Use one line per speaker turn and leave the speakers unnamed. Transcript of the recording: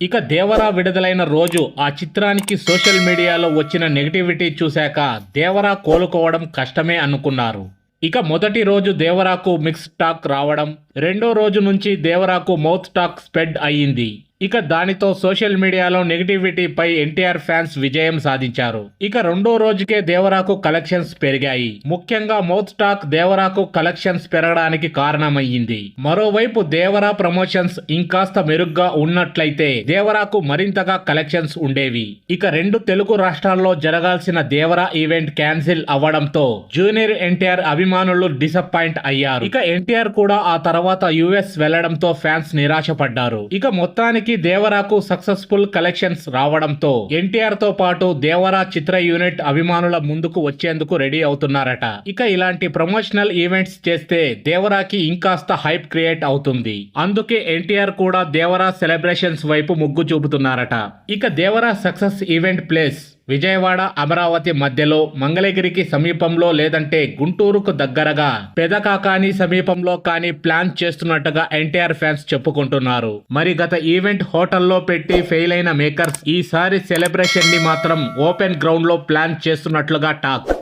ఇక దేవరా విడుదలైన రోజు ఆ చిత్రానికి సోషల్ మీడియాలో వచ్చిన నెగిటివిటీ చూశాక దేవరా కోలుకోవడం కష్టమే అనుకున్నారు. ఇక మొదటి రోజు దేవరాకు మిక్స్ టాక్ రావడం రెండో రోజు నుంచి దేవరాకు మౌత్ టాక్ స్ప్రెడ్ అయ్యింది. ఇక దానితో సోషల్ మీడియాలో నెగిటివిటీపై ఎన్టీఆర్ ఫ్యాన్స్ విజయం సాధించారు. ఇక రెండో రోజుకే దేవరాకు కలెక్షన్స్ పెరిగాయి. ముఖ్యంగా మౌత్ టాక్ దేవరాకు కలెక్షన్స్ పెరగడానికి కారణమయ్యింది. మరోవైపు దేవరా ప్రమోషన్స్ ఇంకాస్త మెరుగ్గా ఉన్నట్లయితే దేవరాకు మరింతగా కలెక్షన్స్ ఉండేవి. ఇక రెండు తెలుగు రాష్ట్రాల్లో జరగాల్సిన దేవరా ఈవెంట్ క్యాన్సిల్ అవ్వడంతో జూనియర్ ఎన్టీఆర్ అభిమానులు డిసప్పాయింట్ అయ్యారు. ఇక ఎన్టీఆర్ కూడా ఆ తర్వాత యుఎస్ వెళ్ళడంతో ఫ్యాన్స్ నిరాశపడ్డారు. ఇక మొత్తానికి దేవరాకు సక్సెస్ఫుల్ కలెక్షన్స్ రావడంతో ఎన్టీఆర్తో పాటు దేవరా చిత్ర యూనిట్ అభిమానుల ముందుకు వచ్చేందుకు రెడీ అవుతున్నారట. ఇక ఇలాంటి ప్రమోషనల్ ఈవెంట్స్ చేస్తే దేవరాకి ఇంకాస్త హైప్ క్రియేట్ అవుతుంది. అందుకే ఎన్టీఆర్ కూడా దేవరా సెలబ్రేషన్స్ వైపు మొగ్గు చూపుతున్నారట. ఇక Devara success event place Vijayawada Amaravati మధ్యలో మంగళగిరికి సమీపంలో లేదంటే గుంటూరుకు దగ్గరగా పెదకాకాని సమీపంలో కానీ ప్లాన్ చేస్తున్నట్టుగా ఎన్టీఆర్ ఫ్యాన్స్ చెప్పుకుంటున్నారు. మరి గత ఈవెంట్ హోటల్లో పెట్టి ఫెయిల్ అయిన మేకర్స్ ఈసారి సెలబ్రేషన్ని మాత్రం ఓపెన్ గ్రౌండ్లో ప్లాన్ చేస్తున్నట్లుగా టాక్.